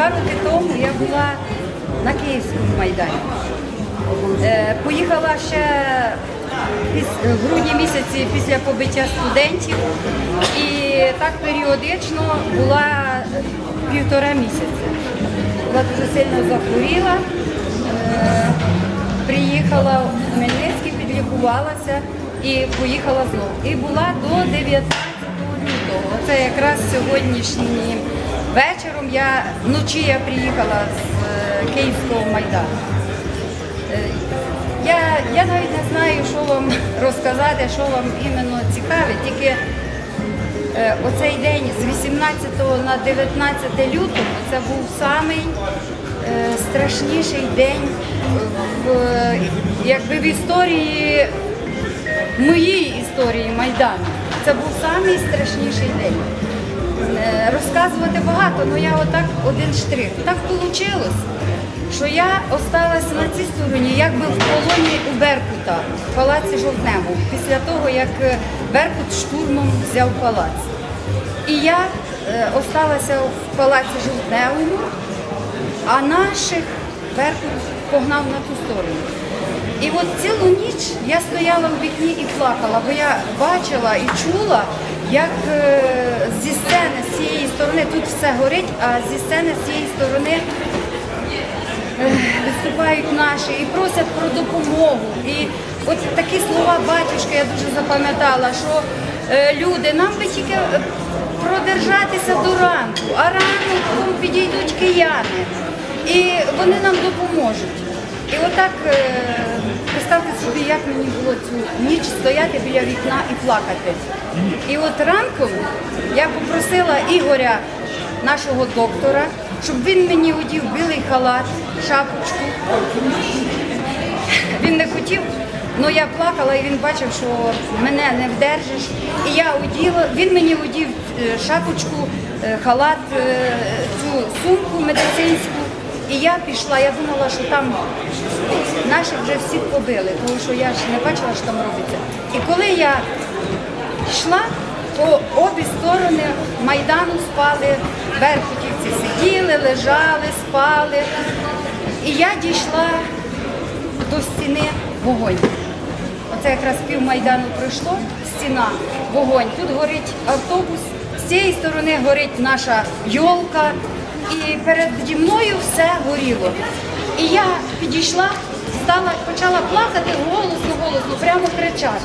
два роки тому я була на Київському майдані. Е, Поїхала ще в грудні місяці після побиття студентів і так періодично була півтора місяця. Була дуже сильно захворіла, е, приїхала в Хмельницький, підлікувалася і поїхала знову. І була до 19 лютого. Це якраз сьогоднішнім вечором я вночі я приїхала з е, Київського майдану. Е, Я, я навіть не знаю, що вам розказати, що вам іменно цікаве, тільки е, оцей день з 18 на 19 лютого це був самий страшніший день в, якби в історії, моїй історії Майдану. Це був самий страшніший день. Е, Розказувати багато, але я отак один штрих. Так вийшло, що я осталась на цій стороні, якби в полоні у Беркута, в палаці Жовтневу, після того, як е, Беркут штурмом взяв палац. І я е, осталася в палаці Жовтневому, а наших Беркут погнав на ту сторону. І от цілу ніч я стояла в вікні і плакала, бо я бачила і чула, як зі сцени з цієї сторони тут все горить, а зі сцени з цієї сторони виступають наші і просять про допомогу. І от такі слова батюшки я дуже запам'ятала, що е, люди, нам би тільки е, продержатися до ранку, а ранком підійдуть кияни і вони нам допоможуть. І отак е, представте собі, як мені було цю ніч стояти біля вікна і плакати. І от ранком я попросила Ігоря, нашого доктора, щоб він мені одів білий халат, шапочку. Він не хотів, але я плакала і він бачив, що мене не вдержиш. І я оділа, він мені одів е, шапочку, е, халат, цю сумку медицинську. І я пішла, я думала, що там наших вже всіх побили, тому що я ж не бачила, що там робиться. І коли я йшла, по обі сторони Майдану спали, беркутівці сиділи, лежали, спали. І я дійшла до стіни вогонь. Оце якраз пів Майдану пройшло, стіна, вогонь. Тут горить автобус, з цієї сторони горить наша йолка, і переді мною все горіло. І я підійшла, стала, почала плакати голосно, голосно, прямо кричати.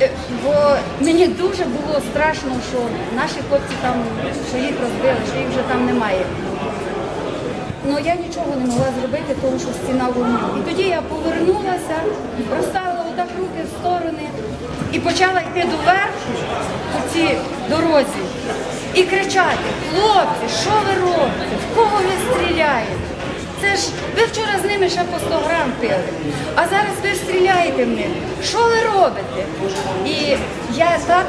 Е, Бо мені дуже було страшно, що наші хлопці там, що їх розбили, що їх вже там немає. Ну я нічого не могла зробити, тому що стіна вогню. І тоді я повернулася, розставила отак руки в сторони і почала йти доверху по цій дорозі і кричати: хлопці, що ви робите? В кого ви стріляєте? Це ж ви вчора з ними ще по 100 грам пили, а зараз ви стріляєте в них. Що ви робите? І я так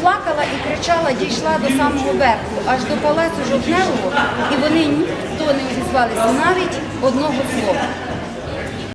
плакала і кричала, дійшла до самого верху, аж до палацу Жовтневого, і вони ніхто не обізвалися, навіть одного слова.